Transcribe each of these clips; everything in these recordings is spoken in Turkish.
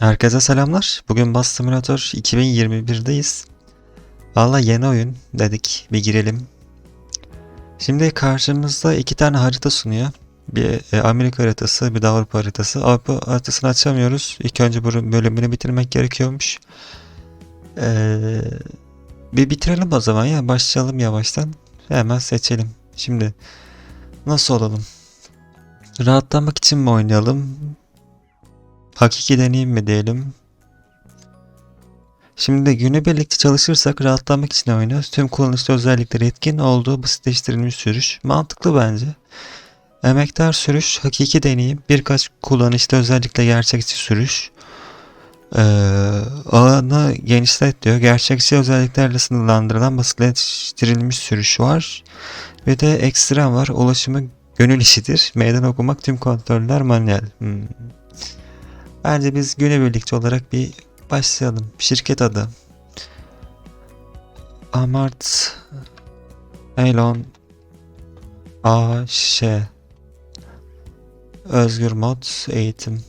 Herkese selamlar. Bugün Bus Simulator 2021'deyiz. Valla yeni oyun dedik bir girelim. Şimdi karşımızda iki tane harita sunuyor. Bir e, Amerika haritası bir de Avrupa haritası. Avrupa haritasını açamıyoruz. İlk önce bu bölümünü bitirmek gerekiyormuş. Ee, bir bitirelim o zaman ya. Başlayalım yavaştan. Hemen seçelim. Şimdi nasıl olalım? Rahatlamak için mi oynayalım? Hakiki deneyim mi diyelim? Şimdi günübirlikte çalışırsak rahatlamak için oynuyoruz. Tüm kullanıcı özellikleri etkin olduğu basitleştirilmiş sürüş. Mantıklı bence. Emektar sürüş, hakiki deneyim, birkaç kullanışta özellikle gerçekçi sürüş. Ee, ağını genişlet diyor. Gerçekçi özelliklerle sınırlandırılan basitleştirilmiş sürüş var. Ve de ekstrem var. Ulaşımı gönül işidir. Meydan okumak tüm kontroller manuel. Hmm. Bence biz günübirlikçi olarak bir başlayalım. Şirket adı. Amart Elon AŞ Özgür mod eğitim.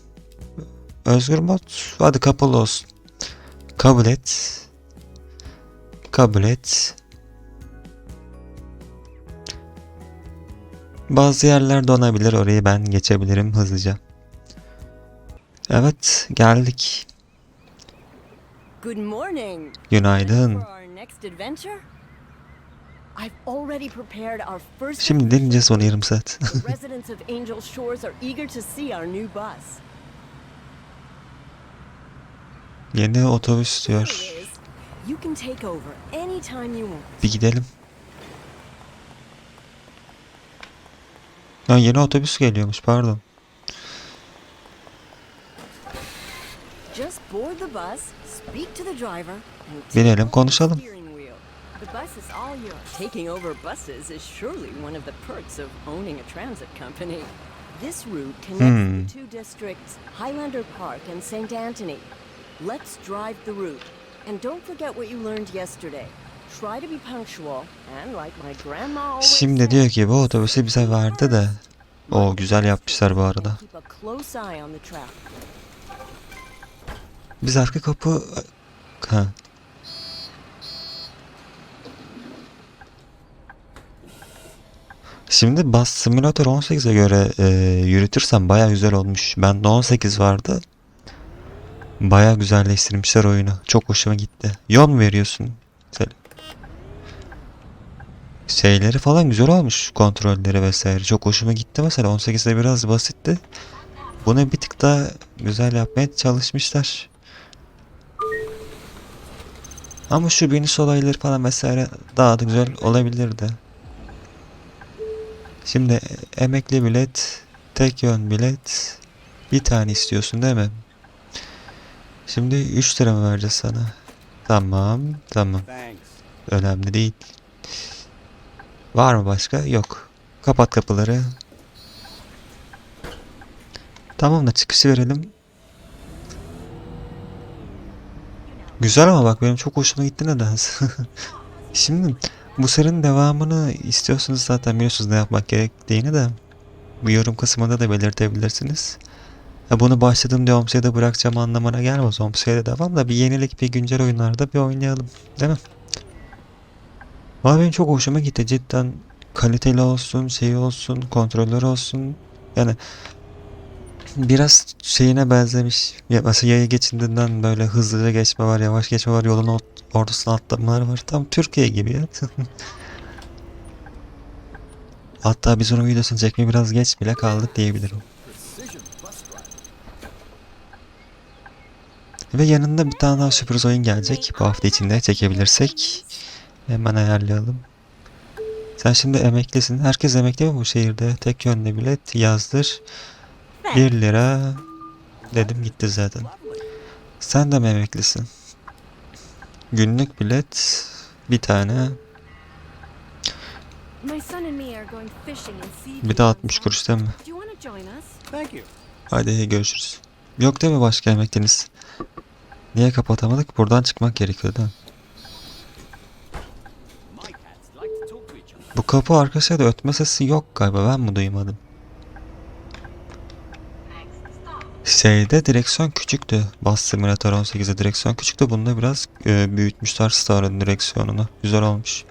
Özgür mod hadi kapalı olsun. Kabul et. Kabul et. Bazı yerler donabilir orayı ben geçebilirim hızlıca. Evet geldik. Good morning. Günaydın. Şimdi deneyeceğiz onu yarım saat. Residents of Angel Shores are eager to see our new bus. Yeni otobüs diyor. Bir gidelim. Ya yeni otobüs geliyormuş pardon. Just board the bus, speak to the driver, and take Binelim, konuşalım. Taking over buses is surely one of the perks of owning a transit company. This route connects Hmm. the two districts, Highlander Park and St. Anthony. Let's drive the route. And don't forget what you learned yesterday. Try to be punctual and like my grandma always Şimdi diyor ki bu otobüsü bize verdi de. O güzel yapmışlar bu arada. Biz arka kapı... Ha. Şimdi Bus Simulator 18'e göre e, yürütürsem baya güzel olmuş. Bende 18 vardı. Baya güzelleştirmişler oyunu. Çok hoşuma gitti. Yol mu veriyorsun? Mesela. Şeyleri falan güzel olmuş. Kontrolleri vesaire. Çok hoşuma gitti mesela. 18'de biraz basitti. Bunu bir tık daha güzel yapmaya çalışmışlar. Ama şu biniş olayları falan vesaire daha da güzel olabilirdi. Şimdi emekli bilet, tek yön bilet bir tane istiyorsun değil mi? Şimdi 3 lira mı vereceğiz sana? Tamam, tamam. Önemli değil. Var mı başka? Yok. Kapat kapıları. Tamam da çıkışı verelim. Güzel ama bak benim çok hoşuma gitti nedense. Şimdi bu serinin devamını istiyorsunuz zaten biliyorsunuz ne yapmak gerektiğini de bu yorum kısmında da belirtebilirsiniz. Ha bunu başladım diye Omse'de bırakacağım anlamına gelmez. Omse'de devam da bir yenilik bir güncel oyunlarda bir oynayalım. Değil mi? Valla benim çok hoşuma gitti cidden kaliteli olsun, şey olsun, kontrolör olsun. Yani biraz şeyine benzemiş. Ya mesela yaya geçidinden böyle hızlıca geçme var, yavaş geçme var, yolun ort ortasına atlamalar var. Tam Türkiye gibi ya. Hatta biz onun videosunu çekmeye biraz geç bile kaldık diyebilirim. Ve yanında bir tane daha sürpriz oyun gelecek. Bu hafta içinde çekebilirsek. Hemen ayarlayalım. Sen şimdi emeklisin. Herkes emekli mi bu şehirde? Tek yönlü bilet yazdır. 1 lira dedim gitti zaten. Sen de mi emeklisin? Günlük bilet bir tane. Bir de 60 kuruş değil mi? Hadi görüşürüz. Yok değil mi başka emekliniz? Niye kapatamadık? Buradan çıkmak gerekiyor değil mi? Bu kapı arkadaşlar da ötme sesi yok galiba ben mi duymadım? Şeyde direksiyon küçüktü. Bus Simulator 18'de direksiyon küçüktü. Bunda biraz e, büyütmüşler Star'ın direksiyonunu. Güzel olmuş.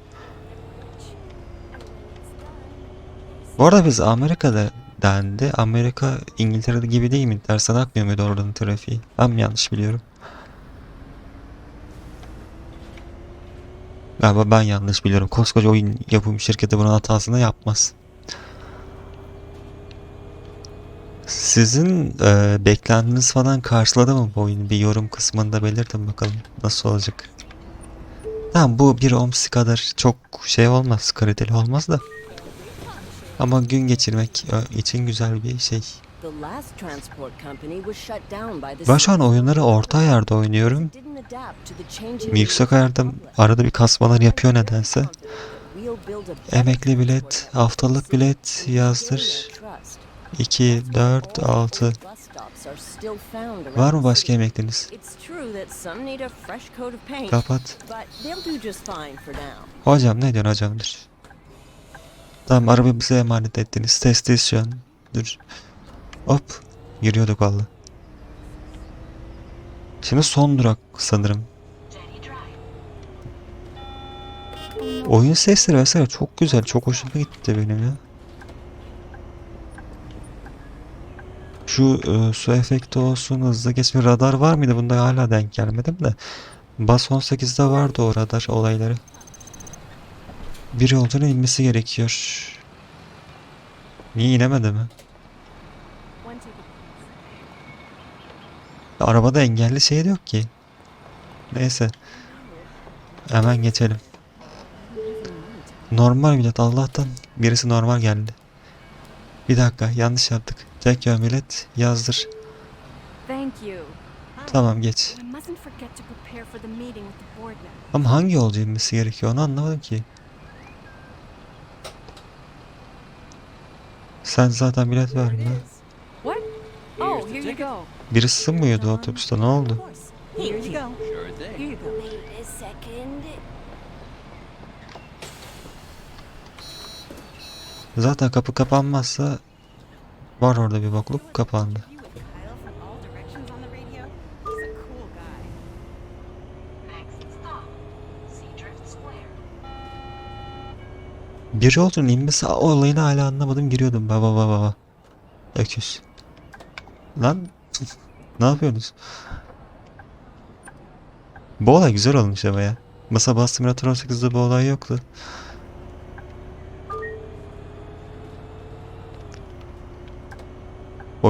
Bu arada biz Amerika'da dendi. Amerika İngiltere gibi değil mi? Tersten akmıyor muydu oranın trafiği? Ben mi yanlış biliyorum? Galiba ben yanlış biliyorum. Koskoca oyun yapım şirketi bunun hatasını yapmaz. Sizin e, beklentiniz falan karşıladı mı bu oyunu? Bir yorum kısmında belirtin bakalım. Nasıl olacak? Tamam bu bir OMSI kadar çok şey olmaz, kaliteli olmaz da. Ama gün geçirmek e, için güzel bir şey. Ben şu an oyunları orta ayarda oynuyorum. Yüksek ayarda arada bir kasmalar yapıyor nedense. Emekli bilet, haftalık bilet yazdır. Their trust. 2, 4, All 6. bus stops are still found around Var mı başka paint, Kapat. Hocam ne diyorsun hocamdır? Tamam arabayı bize emanet ettiniz. Testteyiz şu. Dur. Hop. Giriyorduk valla. Şimdi son durak sanırım. Oyun sesleri vesaire çok güzel. Çok hoşuma gitti benim ya. Şu e, su efekti olsun, hızlı geçme radar var mıydı? Bunda hala denk gelmedim de. Bas 18'de vardı o radar olayları. Bir yolcunun inmesi gerekiyor. Niye inemedi mi? Arabada engelli şey yok ki. Neyse. Hemen geçelim. Normal bilet Allah'tan birisi normal geldi. Bir dakika yanlış yaptık. Tek bilet yazdır. Tamam geç. Ama hangi yolcu inmesi gerekiyor onu anlamadım ki. Sen zaten bilet verdin ha. Oh. Birisi sığmıyordu otobüste ne oldu? Here you go. Sure Here thing. you go. Wait a second. Zaten kapı kapanmazsa var orada bir bokluk kapandı. You with Kyle from all directions on the radio? He's a cool guy. Next stop, Seadrift Square. Bir yolcunun inmesi olayını hala anlamadım giriyordum baba baba baba. Öküz. Lan ne yapıyorsunuz? Bu olay güzel olmuş ama ya. Masa Simulator 18'de bu olay yoktu.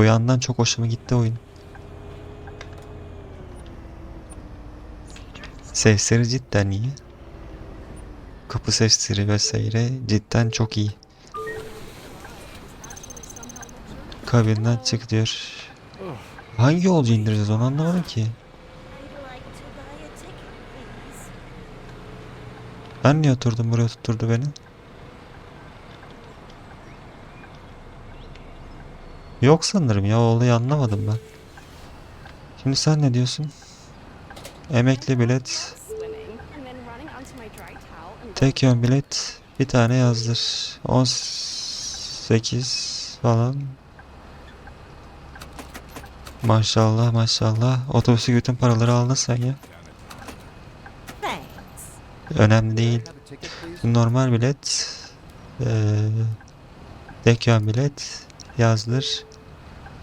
O yandan çok hoşuma gitti oyun. Sesleri cidden iyi. Kapı sesleri vesaire cidden çok iyi. Kabinden çık diyor. Hangi yolcu indireceğiz onu anlamadım ki. Ben niye oturdum buraya tutturdu beni? Yok sanırım ya olayı anlamadım ben. Şimdi sen ne diyorsun? Emekli bilet, tek yön bilet, bir tane yazdır. 18 falan. Maşallah maşallah. Otobüsü bütün paraları aldın sen ya. Önemli değil. Normal bilet. Eee tek yön bilet. Yazdır.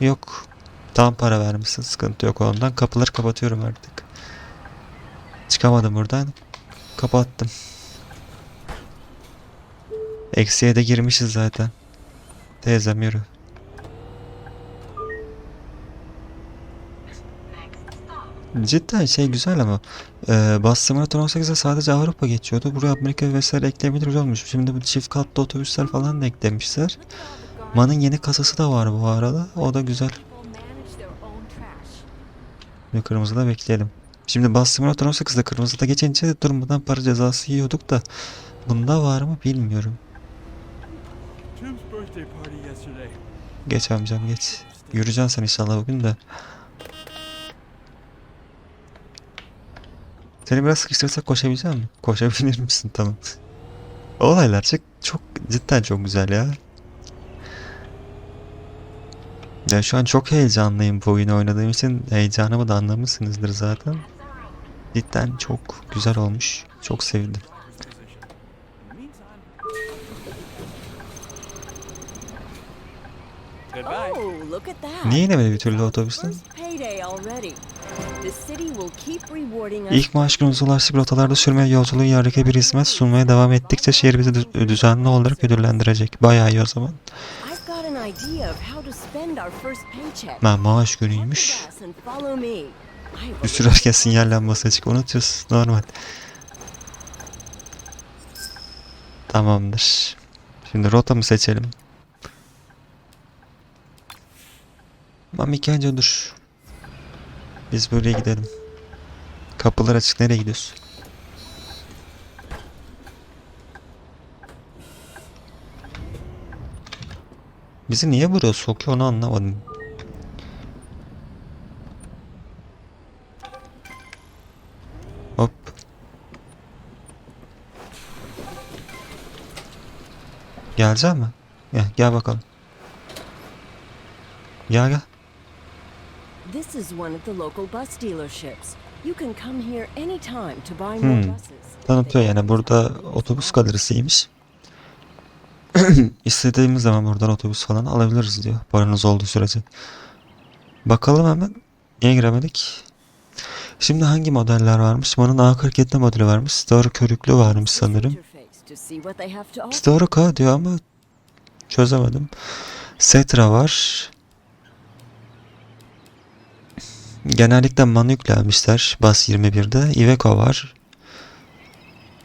Yok. Tam para vermişsin. Sıkıntı yok ondan. Kapıları kapatıyorum artık. Çıkamadım buradan. Kapattım. Eksiye de girmişiz zaten. Teyzem yürü. Cidden şey güzel ama e, Bus Simulator 18'de sadece Avrupa geçiyordu. Buraya Amerika vesaire ekleyebiliriz olmuş. Şimdi bu çift katlı otobüsler falan da eklemişler. MAN'ın yeni kasası da var bu arada. O da güzel. Bir kırmızıda bekleyelim. Şimdi Bus Simulator 18'de kırmızıda geçince durmadan para cezası yiyorduk da bunda var mı bilmiyorum. Geç amcam geç. Yürüyeceksin sen inşallah bugün de. Seni biraz sıkıştırırsak koşabilecek misin? Koşabilir misin? Tamam. Olaylar çok, çok cidden çok güzel ya. Ya şu an çok heyecanlıyım bu oyunu oynadığım için heyecanımı da anlamışsınızdır zaten. Cidden çok güzel olmuş. Çok sevdim. Goodbye. Oh. Niye inemedi bir türlü otobüsten? İlk maaş günümüze ulaştık rotalarda sürmeye yolculuğu harika bir hizmet sunmaya devam ettikçe şehir bizi dü- düzenli olarak ödüllendirecek. Bayağı iyi o zaman. I've got an idea of how to spend our first paycheck. Ben maaş günüymüş. Bir sürerken sinyal lambası açık unutuyoruz. Normal. Tamamdır. Şimdi rota mı seçelim? Ama ilk önce dur. Biz buraya gidelim. Kapılar açık. Nereye gidiyoruz? Bizi niye buraya sokuyor onu anlamadım. Hop. Gelecek mi? Gel, gel bakalım. Gel gel. This is one of the local bus dealerships. You can come here anytime to buy more Hmm. buses. Tanıtıyor yani burada otobüs galerisiymiş. İstediğimiz zaman buradan otobüs falan alabiliriz diyor. Paranız olduğu sürece. Bakalım hemen. Niye giremedik? Şimdi hangi modeller varmış? Bunun A47 modeli varmış. Store körüklü varmış sanırım. Store K diyor ama çözemedim. Setra var. Genellikle Manu yüklenmişler. Bas 21'de. Iveco var.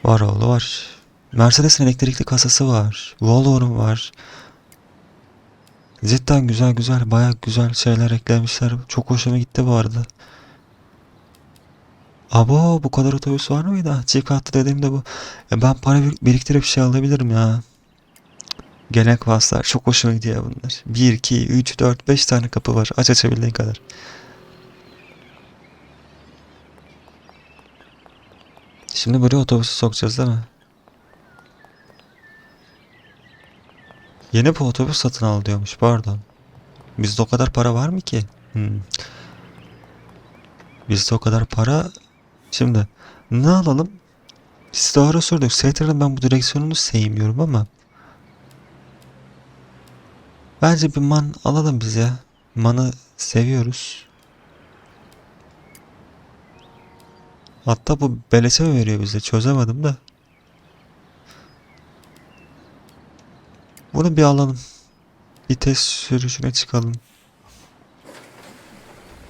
Var oğlu var. Mercedes'in elektrikli kasası var. Volvo'nun var. Cidden güzel güzel baya güzel şeyler eklemişler. Çok hoşuma gitti bu arada. Abo bu kadar otobüs var mıydı? Çift katlı dediğimde bu. Ya ben para bir- biriktirip şey alabilirim ya. Gelen vasıtalar çok hoşuma gidiyor bunlar. 1, 2, 3, 4, 5 tane kapı var. Aç açabildiğin kadar. Şimdi buraya otobüsü sokacağız değil mi? Yeni bir otobüs satın al diyormuş pardon. Bizde o kadar para var mı ki? Hmm. Bizde o kadar para... Şimdi ne alalım? Store'a sorduk. Saturn ben bu direksiyonunu sevmiyorum ama Bence bir man alalım biz ya. Manı seviyoruz. Hatta bu beleşe mi veriyor bize çözemedim de. Bunu bir alalım. Bir test sürüşüne çıkalım.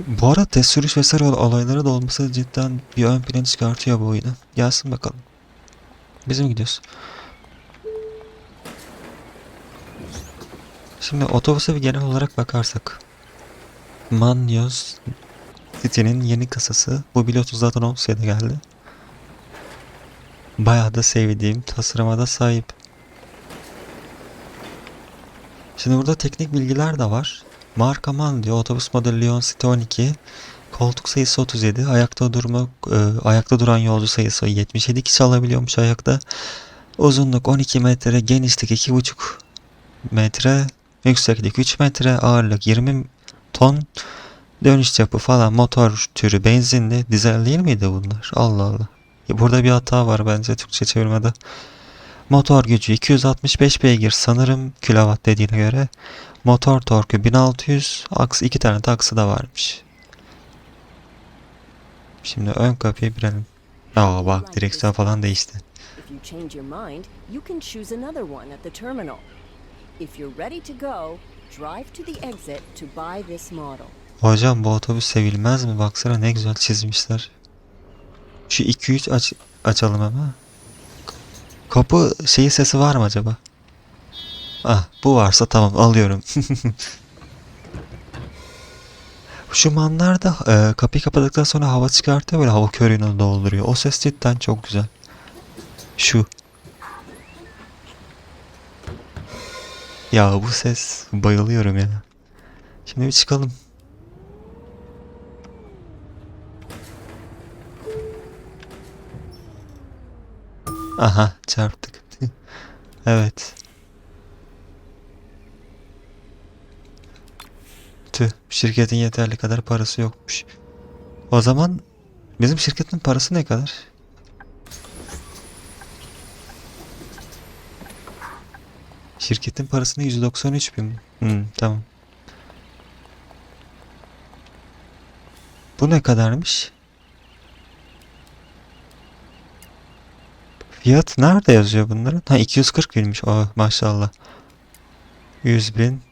Bu arada test sürüş vesaire ol- olayları da olması cidden bir ön plana çıkartıyor bu oyunu. Gelsin bakalım. Bizim gidiyoruz. Şimdi otobüse bir genel olarak bakarsak. Manyos City'nin yeni kasası. Bu biliyorsunuz zaten 10 sayıda geldi. Bayağı da sevdiğim tasarıma da sahip. Şimdi burada teknik bilgiler de var. Marka MAN diyor. Otobüs modeli Lyon City 12. Koltuk sayısı 37. Ayakta durma, e, ayakta duran yolcu sayısı 77 kişi alabiliyormuş ayakta. Uzunluk 12 metre, genişlik 2,5 metre, yükseklik 3 metre, ağırlık 20 ton, dönüş çapı falan motor türü benzinli, dizel değil miydi bunlar? Allah Allah. Ya burada bir hata var bence Türkçe çevirmede. Motor gücü 265 beygir sanırım kilowatt dediğine göre. Motor torku 1600, aks iki tane de aksı da varmış. Şimdi ön kapıya girelim. Aa bak direksiyon falan değişti. Hocam bu otobüs sevilmez mi? Baksana ne güzel çizmişler. Şu 2-3 aç açalım ama. Kapı şeyi sesi var mı acaba? Ah bu varsa tamam alıyorum. Şu manlar da e, kapıyı kapadıktan sonra hava çıkartıyor böyle hava körüğünü dolduruyor. O ses cidden çok güzel. Şu. Ya bu ses bayılıyorum ya. Şimdi bir çıkalım. Aha çarptık. evet. Tüh, şirketin yeterli kadar parası yokmuş. O zaman bizim şirketin parası ne kadar? Şirketin parasını 193 bin. Hmm, tamam. Bu ne kadarmış? Fiyat nerede yazıyor bunların? Ha 240 binmiş. Oh maşallah. 100 bin.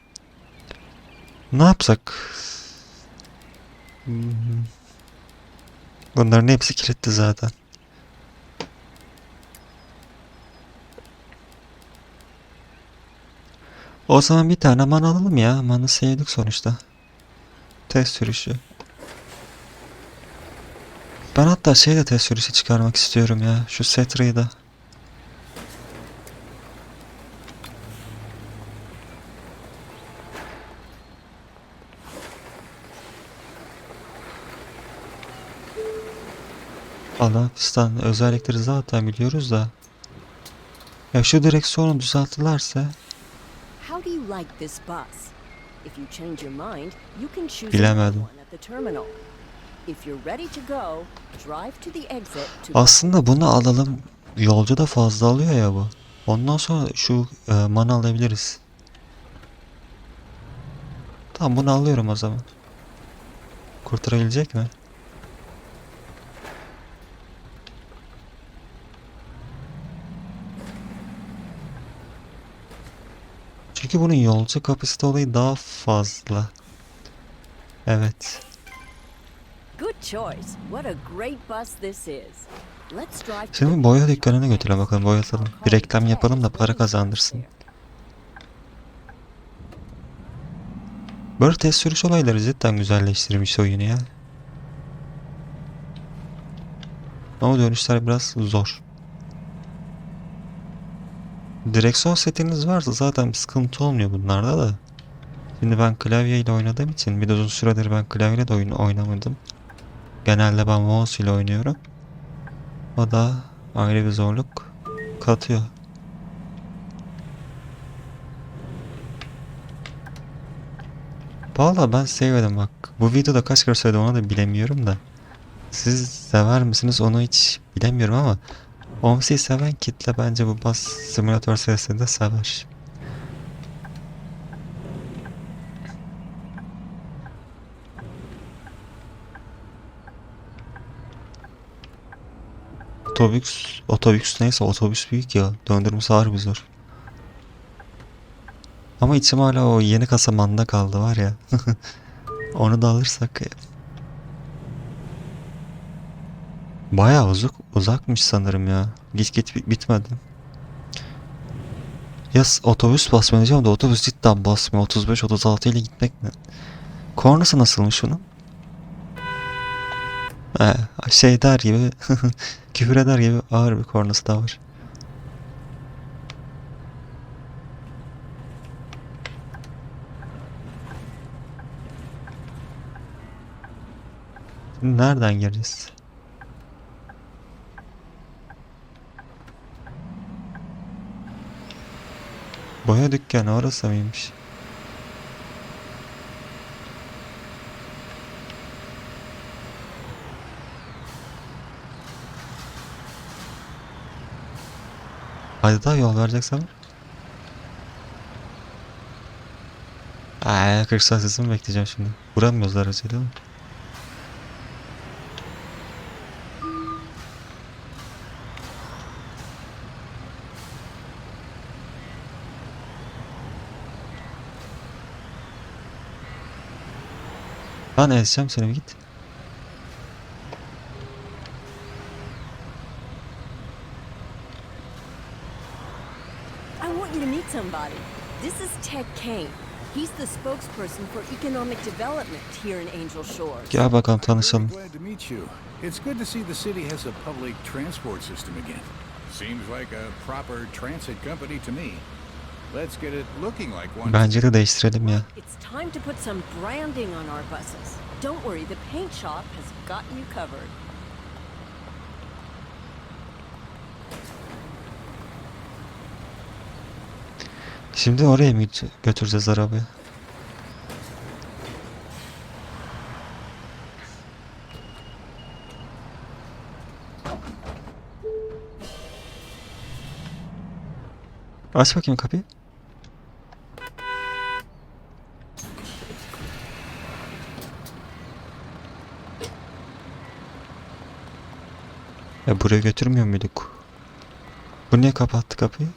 Ne yapsak? Bunların hepsi kilitli zaten. O zaman bir tane man alalım ya. Manı sevdik sonuçta. Test sürüşü. Ben hatta şeyle test sürüşü çıkarmak istiyorum ya. Şu Setra'yı da. Allah fistan özellikleri zaten biliyoruz da. Ya şu direksiyonu düzelttilerse Bilemedim. Aslında bunu alalım. Yolcu da fazla alıyor ya bu. Ondan sonra şu e, manı alabiliriz. Tamam bunu alıyorum o zaman. Kurtarabilecek mi? Çünkü bunun yolcu kapasite olayı daha fazla. Evet. Choice. What a great bus this is. Let's drive Şimdi boya dükkanına to götürelim bakalım boyatalım. Bir reklam yapalım da para kazandırsın. Böyle test sürüş olayları cidden güzelleştirmiş oyunu ya. Ama dönüşler biraz zor. Direksiyon setiniz varsa zaten bir sıkıntı olmuyor bunlarda da. Şimdi ben klavyeyle oynadığım için bir uzun süredir ben klavyeyle de oyun oynamadım. Genelde ben mouse ile oynuyorum. O da ayrı bir zorluk katıyor. Valla ben sevmedim bak. Bu videoda kaç kere söyledim onu da bilemiyorum da. Siz sever misiniz onu hiç bilemiyorum ama OMS'yi seven kitle bence bu bas simülatör serisini de sever. Otobüs, otobüs neyse otobüs büyük ya. Döndürmesi harbi zor. Ama içim hala o yeni kasamanda kaldı var ya. Onu da alırsak. Bayağı uzak uzakmış sanırım ya. Git git bit- bitmedi. Ya otobüs basmıyor diyeceğim de otobüs cidden basmıyor. 35-36 ile gitmek ne? Kornası nasılmış bunun? Şey der gibi küfür eder gibi ağır bir kornası da var. Şimdi Nereden gireceğiz? Boya dükkanı orası mıymış? Hadi daha yol vereceksen. Aa, 40 saat hızımı bekleyeceğim şimdi. Vuramıyoruz aracıyla değil mi? Ben ezeceğim seni git. Ted Kane. He's the spokesperson for economic development here in Angel Shores. Gel bakalım tanışalım. glad to meet you. It's good to see the city has a public transport system again. Seems like a proper transit company to me. Let's get it looking like one. Bence de değiştirelim ya. It's time to put some branding on our buses. Don't worry, the paint shop has got you covered. Şimdi oraya mı götüreceğiz arabayı? Aç bakayım kapıyı. Ya buraya götürmüyor muyduk? Bu niye kapattı kapıyı?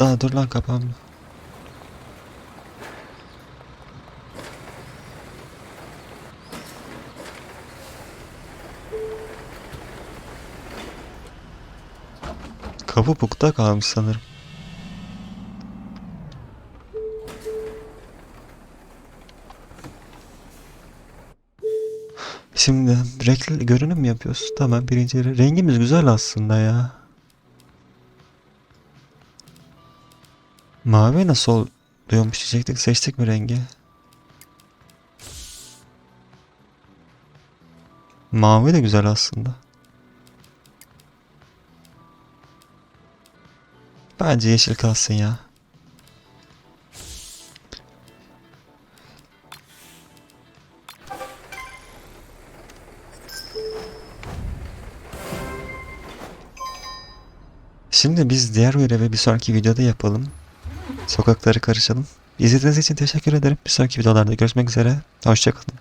Aa, dur lan kapağım. Kapı bukta kalmış sanırım. Şimdi renkli görünüm yapıyoruz? Tamam birinci re- rengimiz güzel aslında ya. Mavi nasıl oluyormuş diyecektik. Seçtik mi rengi? Mavi de güzel aslında. Bence yeşil kalsın ya. Şimdi biz diğer görevi bir sonraki videoda yapalım. Sokakları karışalım. İzlediğiniz için teşekkür ederim. Bir sonraki videolarda görüşmek üzere. Hoşçakalın.